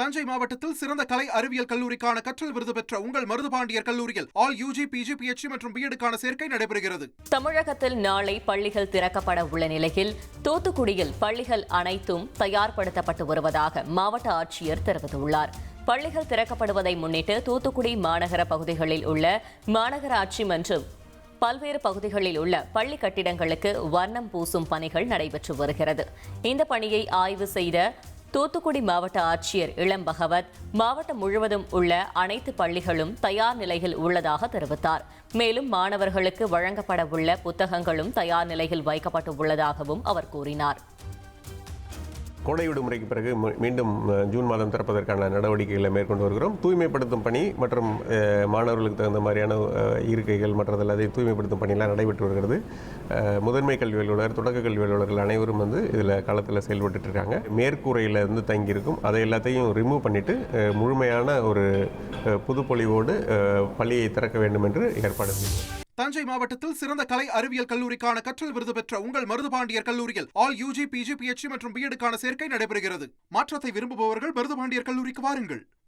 தஞ்சை மாவட்டத்தில் சிறந்த கலை அறிவியல் கல்லூரிக்கான கற்றல் விருது பெற்ற உங்கள் மருதுபாண்டியர் கல்லூரியில் ஆல் யூஜி பிஜி பிஎச்சி மற்றும் பிஎடுக்கான சேர்க்கை நடைபெறுகிறது. தமிழகத்தில் நாளை பள்ளிகள் திறக்கப்பட உள்ள நிலையில் தூத்துக்குடியில் பள்ளிகள் அனைத்தும் தயார்படுத்தப்பட்டு வருவதாக மாவட்ட ஆட்சியர் தெரிவித்துள்ளார். பள்ளிகள் திறக்கப்படுவதை முன்னிட்டு தூத்துக்குடி மாநகர பகுதிகளில் உள்ள மாநகராட்சி மற்றும் பல்வேறு பகுதிகளில் உள்ள பள்ளி கட்டிடங்களுக்கு வர்ணம் பூசும் பணிகள் நடைபெற்று வருகிறது. இந்த பணியை ஆய்வு செய்த தூத்துக்குடி மாவட்ட ஆட்சியர் இளம் பகவத் மாவட்டம் முழுவதும் உள்ள அனைத்து பள்ளிகளும் தயார் நிலையில் உள்ளதாக தெரிவித்தார். மேலும் மாணவர்களுக்கு வழங்கப்பட உள்ள புத்தகங்களும் தயார் நிலையில் வைக்கப்பட்டு உள்ளதாகவும் அவர் கூறினார். கோடை விடுமுறைக்கு பிறகு மீ- மீண்டும் ஜூன் மாதம் திறப்பதற்கான நடவடிக்கைகளை மேற்கொண்டு வருகிறோம். தூய்மைப்படுத்தும் பணி மற்றும் மாணவர்களுக்கு தகுந்த மாதிரியான இருக்கைகள் மற்றது எல்லாத்தையும் தூய்மைப்படுத்தும் பணியெல்லாம் நடைபெற்று வருகிறது. முதன்மை கல்வி அலுவலர் தொடக்க கல்வி அலுவலர்கள் அனைவரும் வந்து இதில் களத்தில் செயல்பட்டு இருக்காங்க. மேற்கூரையில் இருந்து தங்கியிருக்கும் அதை எல்லாத்தையும் ரிமூவ் பண்ணிவிட்டு முழுமையான ஒரு புதுப்பொழிவோடு பள்ளியை திறக்க வேண்டும் என்று ஏற்பாடு செய்யும் தஞ்சை மாவட்டத்தில் சிறந்த கலை அறிவியல் கல்லூரிக்கான கற்றல் விருது பெற்ற உங்கள் மருதுபாண்டியர் கல்லூரியில் ஆல் யூஜி பிஜி பிஎச்சி மற்றும் பிஎடுக்கான சேர்க்கை நடைபெறுகிறது. மாற்றத்தை விரும்புபவர்கள் மருதுபாண்டியர் கல்லூரிக்கு வாருங்கள்.